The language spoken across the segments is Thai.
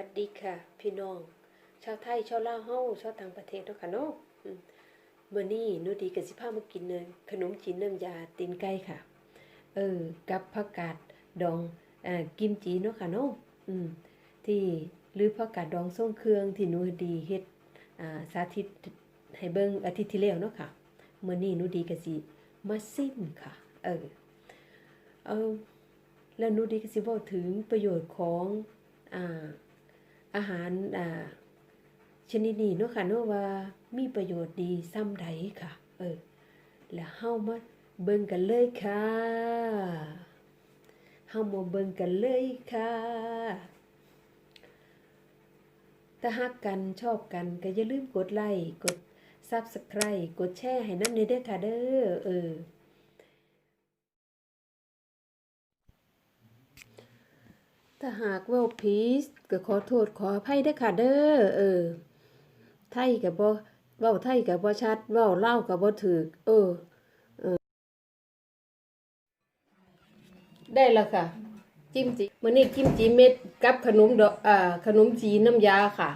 วัสดีค่ะ พี่น้อง ชาวไทยชาวลาวเฮาชาวต่างประเทศเนาะค่ะเนาะอืมมื้อนี้นูดีกับสิพามากินเนยขนมจีนน้ำยาตีนไก่ค่ะ เออ กับผักกาดดองอ่ากิมจิเนาะค่ะเนาะอืม ที่หรือผักกาดดองส่งเครื่องที่นูดีเฮ็ดอ่าสาธิตให้เบิ่งอาทิตย์ที่แล้วเนาะค่ะเมื้อนี้นูดีก็สิมาซิมค่ะ เออ เออแล้วนูดีก็สิเว้าถึงประโยชน์ของอ่า อาหารอ่าชนิดนี้เนาะค่ะเนาะว่ามีประโยชน์ดีซ้ำใดค่ะ เออ แล้วเฮามาเบิ่งกันเลยค่ะเฮามาเบิ่งกันเลยค่ะถ้าฮักกันชอบกันก็อย่าลืมกดไลค์กด Subscribe กดแชร์ให้นำเด้อค่ะเด้อเออ ถ้าหากเว่าพีสก็ขอโทษขออภัยด้อค่ะเด้อเออ ไทยก็บ่เว้าไทยก็บ่ชัดเว้าลาก็บ่ถูกเออเออ ได้แล้วค่ะ จิ้มจีมื้อนี้จิ้มจีเม็ดกับขนมดอกอ่าขนมจีนน้ำยาค่ะ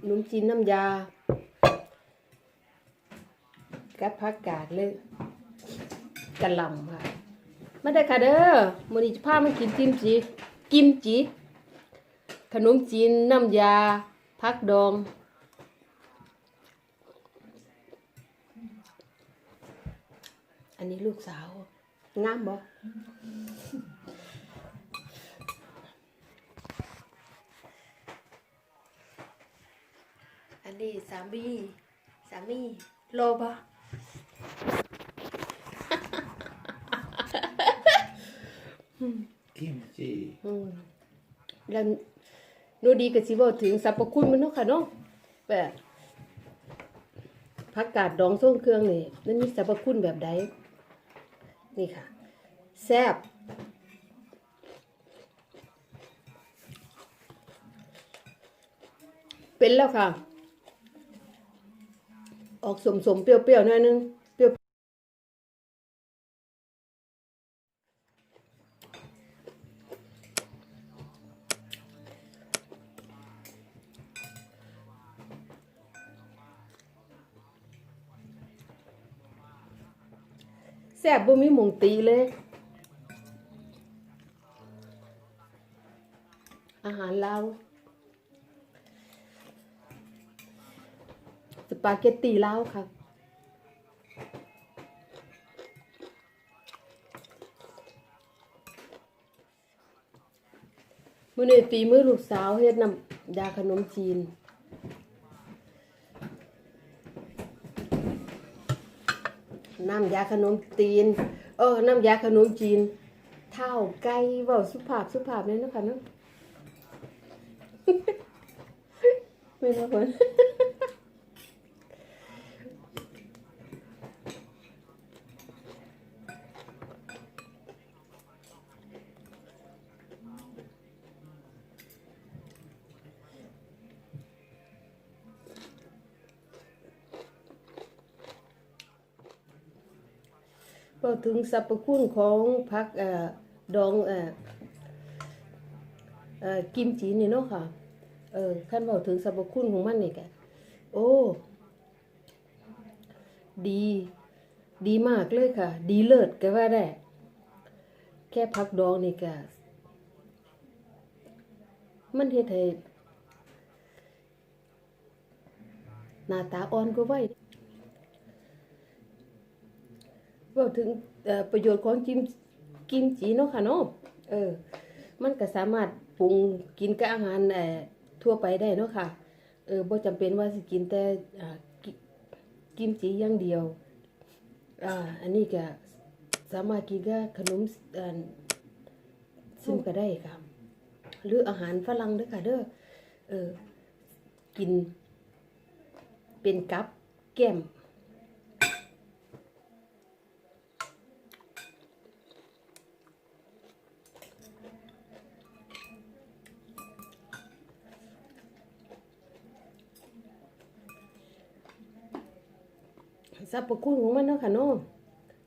ขนมจีนน้ำยากับผักกาดเลยกะหล่ำค่ะ มาได้ค่ะเด้อมื้อนี้จะพามากินกิมจิกิมจิ ขนมจีนน้ำยาผักดอง อันนี้ลูกสาวงามบ่อันนี้สามีสามีโลบ่ กิมจิแล้วหนูดีก็สิเว้าถึงสรรพคุณมันเนาะค่ะเนาะแบบผักกาดดองส่งเครื่องนี่มันมีสรรพคุณแบบใดนี่ค่ะ แซ่บเป็นแล้วค่ะ ออกสมๆเปรี้ยวๆหน่อยนึง ซ่บบ่มีหมงตีเลย อาหารลาวสปาเกตตีลาวค่ะมื้อนี้ฝีมือลูกสาวเฮ็ดน้ำยาขนมจีน น้ำยาขนมจีน เออ น้ำยาขนมจีน เท่าไก่เว่าสุภาพสุภาพเลยนะคะเนาะไม่รู้คน พอถึงสรรพคุณของผักอดองออกิมจีนี่เนาะค่ะ เออขั้นบอกถึงสรรพคุณของมันนี่แกโอ้ ดี ดีมากเลยค่ะ ดีเลิศก็ว่าได้ แค่พักดองนี่ก็มันเฮ็ดให้หน้าตาอ่อนก็ไว้ บอกถึงประโยชน์ของกิมกิมจีเนาะค่ะเนาะเออ มันก็สามารถปรุงกินกับอาหารทั่วไปได้เนาะค่ะ เออบ่จำเป็นว่าสิกินแต่กิมจิอย่างเดียว อ่า อันนี้ก็สามารถกินกับขนมซึ่งก็ได้ค่ะ หรืออาหารฝรั่งเด้อค่ะเด้อ เออ กินเป็นกับแก้ม สรรพคุณของมันเนาะค่ะเนาะ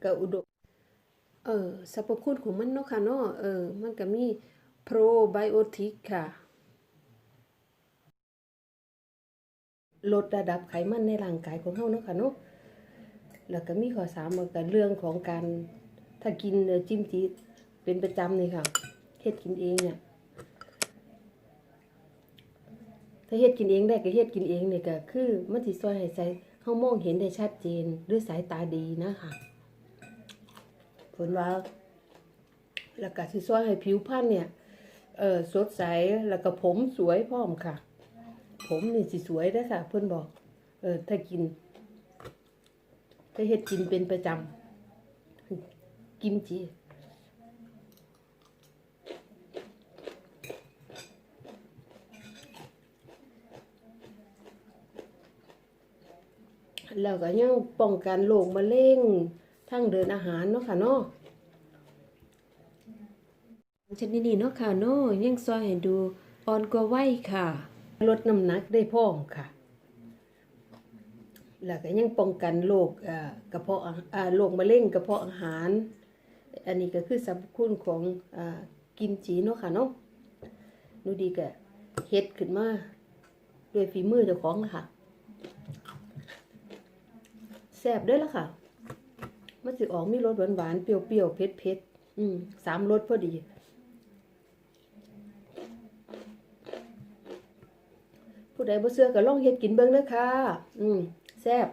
ก็อุดมเออสรรพคุณของมันเนาะค่ะเนาะเออ มันก็มีโปรไบโอติกค่ะ ลดระดับไขมันในร่างกายของเฮาเนาะค่ะเนาะแล้วก็มีข้อสามเหมือนกันเรื่องของการถ้ากินจิ้มจีดเป็นประจำนี่ค่ะเฮ็ดกินเองเนี่ยถ้าเฮ็ดกินเองได้ก็เฮ็ดกินเองเนี่ยก็คือมันสิช่วยให้ใส่ เฮามองเห็นได้ชัดเจนด้วยสายตาดีนะคะผลว่าแล้วก็สิช่วยให้ผิวพรรณเนี่ยเออสดใสแล้วก็ผมสวยพร้อมค่ะ ผมนี่สิสวยได้ค่ะเพิ่อนบอก เออถ้ากิน ถ้าเฮ็ดกินเป็นประจำกิมจิ แล้วก็ยังป้องกันโรคมะเร็งทางเดินอาหารเนาะค่ะเนาะชนิดนี้เนาะค่ะเนาะยังซอยให้ดูอ่อนกว่าวัยค่ะ ลดน้ำหนักได้พร้อมค่ะ แล้วก็ยังป้องกันโรคกระเพาะโรคมะเร็งกระเพาะอาหาร อันนี้ก็คือสรรพคุณของอกิมจิเนาะค่ะเนาะนูดีก็เฮ็ดขึ้นมาด้วยฝีมือเจ้าของค่ะ แซ่บด้อละค่ะ มันสิออกมีรสหวานๆเปรี้ยวๆเผ็ดๆอืมสามรสพอดี ผู้ใดบ่เชื่อก็ล่องเฮ็ดกินเบิ่งเด้อค่ะ อืมแซ่บ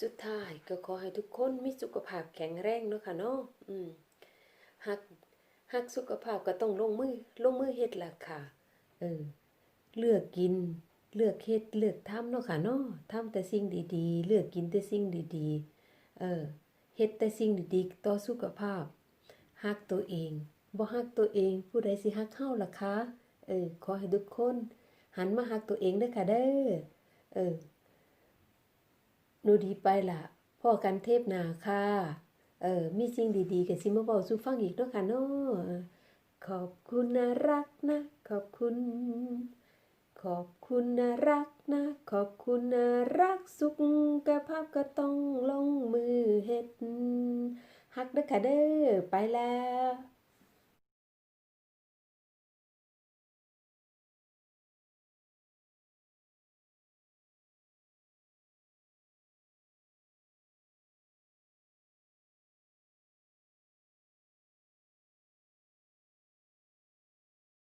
สุดท้ายก็ขอให้ทุกคนมีสุขภาพแข็งแรงเนาะค่ะเนาะอืมหักหักสุขภาพก็ต้องลงมือลงมือเฮ็ดล่ะค่ะ เออ เลือกกิน เลือกเฮ็ดเลือกทำเนาะค่ะเนาะทำแต่สิ่งดีๆ เลือกกินแต่สิ่งดีๆ เออเฮ็ดแต่สิ่งดีๆ ต่อสุขภาพฮักตัวเองบ่ฮักตัวเองผู้ใดสิฮักเฮาล่ะคะเออขอให้ทุกคนหันมาฮักตัวเองเด้อค่ะเด้อเออหนูดีไปล่ะพ่อกันเทพนาค่ะเออมีสิ่งดีๆก็สิมาเว้าสู่ฟังอีกเนาะค่ะเนาะขอบคุณนะรักนะ ขอบคุณ ขอบคุณนะรักนะ ขอบคุณนะรักสุขภาพก็ต้องลงมือเฮ็ดฮักเด้อค่ะเด้อไปแล้ว